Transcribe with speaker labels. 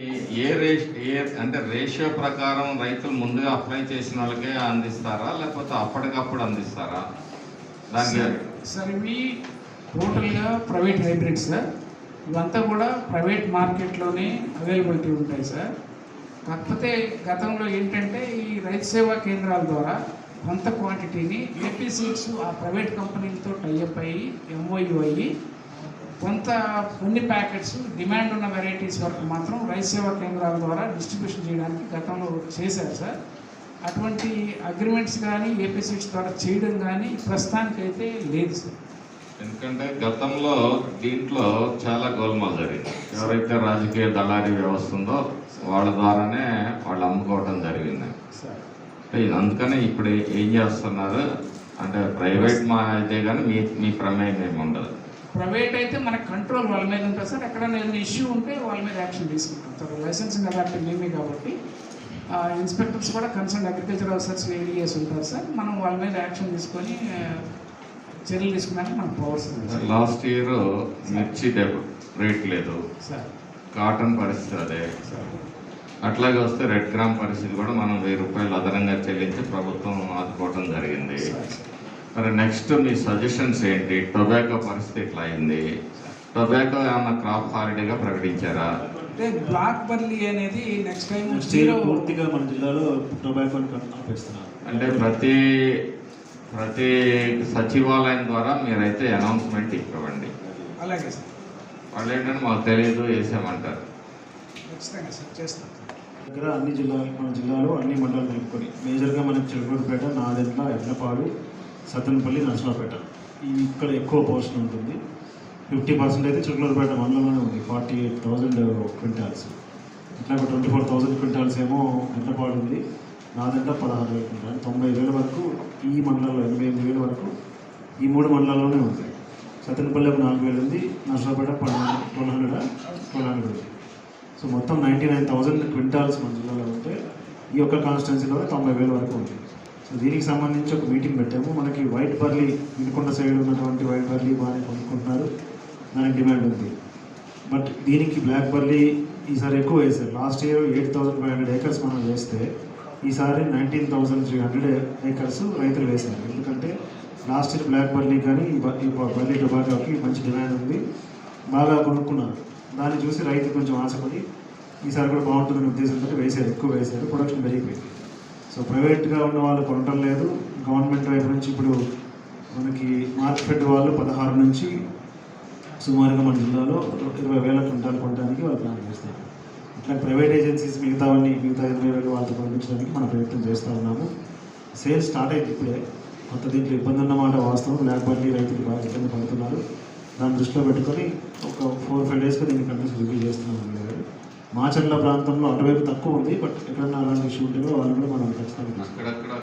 Speaker 1: ఏ- రేష్ ఏ అంటే రేషియో ప్రకారం రైతులు ముందుగా అప్లై చేసిన వాళ్ళకే అందిస్తారా? లేకపోతే అప్పటికప్పుడు అందిస్తారా? దానికి
Speaker 2: సార్ ఇవి టోటల్గా ప్రైవేట్ హైబ్రిడ్ సార్. ఇవంతా కూడా ప్రైవేట్ మార్కెట్లోనే అవైలబిలిటీ ఉంటాయి సార్. కాకపోతే గతంలో ఏంటంటే ఈ రైతు సేవా కేంద్రాల ద్వారా కొంత క్వాంటిటీని ఏపీ సీడ్స్ ఆ ప్రైవేట్ కంపెనీలతో టైఅప్ అయ్యి ఎంఓయూ అయ్యి కొంత కొన్ని ప్యాకెట్స్ డిమాండ్ ఉన్న వెరైటీస్ వరకు మాత్రం రైతు సేవా కేంద్రాల ద్వారా డిస్ట్రిబ్యూషన్ చేయడానికి గతంలో చేశారు సార్. అటువంటి అగ్రిమెంట్స్ కానీ ఏపీ సీడ్స్ ద్వారా చేయడం కానీ ప్రస్తుతానికైతే లేదు సార్.
Speaker 1: ఎందుకంటే గతంలో దీంట్లో చాలా గోల్మాల్ జరిగింది. ఎవరైతే రాజకీయ దళారీ వ్యవస్థ ఉందో వాళ్ళ ద్వారానే వాళ్ళు అమ్ముకోవడం జరిగింది. అందుకనే ఇప్పుడు ఏం చేస్తున్నారు? అంటే ప్రైవేట్ మా అయితే కానీ మీ మీ ప్రమేయం ఏమి ఉండదు.
Speaker 2: ప్రైవేట్ అయితే మన కంట్రోల్ వాళ్ళ మీద ఉంటుంది సార్. ఎక్కడైనా ఏదైనా ఇష్యూ ఉంటే వాళ్ళ మీద యాక్షన్ తీసుకుంటాం సార్. లైసెన్సింగ్ అథారిటీ మేమే కాబట్టి ఇన్స్పెక్టర్స్ కూడా కన్సర్న్ అగ్రికల్చర్ ఆఫీసర్స్ ఏరియాస్ ఉంటారు సార్. మనం వాళ్ళ మీద యాక్షన్ తీసుకొని చర్యలు తీసుకోవడానికి మనకు పవర్స్
Speaker 1: లాస్ట్ ఇయర్ మిర్చి రేట్ లేదు.
Speaker 2: సార్.
Speaker 1: కాటన్ పరిస్థితి అదే.
Speaker 2: సార్.
Speaker 1: అట్లాగే వస్తే రెడ్ గ్రామ్ పరిస్థితి కూడా మనం వెయ్యి రూపాయలు అదనంగా చెల్లించి ప్రభుత్వం ఆదుకోవడం జరిగింది. మరి నెక్స్ట్ మీ సజెషన్స్ ఏంటి? టొబాకో పరిస్థితి ఎట్లా అయింది? టొబాకో ఏమన్నా క్రాప్ హాలిడేగా ప్రకటించారా?
Speaker 2: అంటే బ్లాక్ బర్లీ అనేది నెక్స్ట్ టైం
Speaker 3: ఇయర్ పూర్తిగా మన జిల్లాలో టొబాకోని ఆపేస్తున్నారు.
Speaker 1: అంటే ప్రతి ప్రతి సచివాలయం ద్వారా మీరైతే అనౌన్స్మెంట్ ఇవ్వండి.
Speaker 2: అలాగే సార్.
Speaker 1: వాళ్ళు ఏంటంటే మాకు తెలియదు వేసామంటారు
Speaker 2: ఖచ్చితంగా సార్ చేస్తాం.
Speaker 3: దగ్గర అన్ని జిల్లాలు మన జిల్లాలో అన్ని మండలాలు కలుపుకొని. మేజర్గా మనకి చిలకూరుపేట నాదెంట్ల ఎడ్లపాడు సత్తెనపల్లి నర్సరావుపేట. ఇవి ఇక్కడ ఎక్కువ పోర్షన్ ఉంటుంది. ఫిఫ్టీ పర్సెంట్ అయితే చిలకూరుపేట మండలంలోనే ఉంది. Forty eight thousand quintals. ఇట్లా ఒక ట్వంటీ ఫోర్ థౌజండ్ క్వింటాల్స్ ఏమో ఎడ్లపాడు ఉంది. నాదంట పదహారు వేల క్వింటాల్ తొంభై వేల వరకు ఈ మండలంలో ఎనభై ఎనిమిది వేల వరకు ఈ మూడు మండలాల్లోనే ఉంది. సత్తెనపల్లి ఒక నాలుగు వేలు ఉంది. నర్సరావుపేట పన్నెండు ట్వెల్వ్ హండ్రెడ్ ట్వెల్వ్ హండ్రెడ్ ఉంది. సో మొత్తం నైంటీ నైన్ థౌజండ్ క్వింటాల్స్ మన జిల్లాలో ఉంటే ఈ యొక్క కాన్స్టిట్యున్సీలో తొంభై వేల వరకు ఉంటుంది దీనికి సంబంధించి ఒక మీటింగ్ పెట్టాము. మనకి వైట్ బర్లీ వినుకొండ సైడ్ ఉన్నటువంటి వైట్ బర్లీ బాగానే కొనుక్కుంటున్నారు దానికి డిమాండ్ ఉంది. బట్ దీనికి బ్లాక్ బర్లీ ఈసారి ఎక్కువ వేశారు. Last year eight thousand five hundred acres మనం వేస్తే ఈసారి nineteen thousand three hundred acres రైతులు వేశారు. ఎందుకంటే లాస్ట్ ఇయర్ బ్లాక్ బర్లీ కానీ ఈ బ- బర్లీ టొబాకోకి మంచి డిమాండ్ ఉంది. బాగా కొనుక్కున్నారు. దాన్ని చూసి రైతు కొంచెం ఆశపడి ఈసారి కూడా బాగుంటుందనే ఉద్దేశంతో వేశారు. ఎక్కువ వేశారు. ప్రొడక్షన్ పెరిగిపోయింది. సో ప్రైవేట్గా ఉన్న వాళ్ళు కొనటం లేదు. గవర్నమెంట్ వైపు నుంచి ఇప్పుడు మనకి మార్కెట్ వాళ్ళు పదహారు నుంచి సుమారుగా మన జిల్లాలో ఇరవై వేల క్వింటాలు కొనడానికి వాళ్ళు ప్లాన్ చేస్తారు. ఇట్లా ప్రైవేట్ ఏజెన్సీస్ మిగతావన్నీ మిగతా ఇరవై వేలు వాళ్ళతో పంపించడానికి మనం ప్రయత్నం చేస్తూ ఉన్నాము. సేల్స్ స్టార్ట్ అయింది ఇప్పుడే. కొత్త దీంట్లో ఇబ్బంది ఉన్నమాట వాస్తవం. లేకపోతే రైతులు బాగా ఇబ్బంది పడుతున్నారు. దాన్ని దృష్టిలో పెట్టుకొని ఒక ఫోర్ ఫైవ్ డేస్గా దీన్ని కంటిన్యూస్ రివ్యూ చేస్తున్నాం మాచర్ల ప్రాంతంలో అటువైపు తక్కువ ఉంది బట్ ఎక్కడన్నా అలాంటి ఇష్యూ ఉంటుందో వాళ్ళు కూడా మనం ఖచ్చితంగా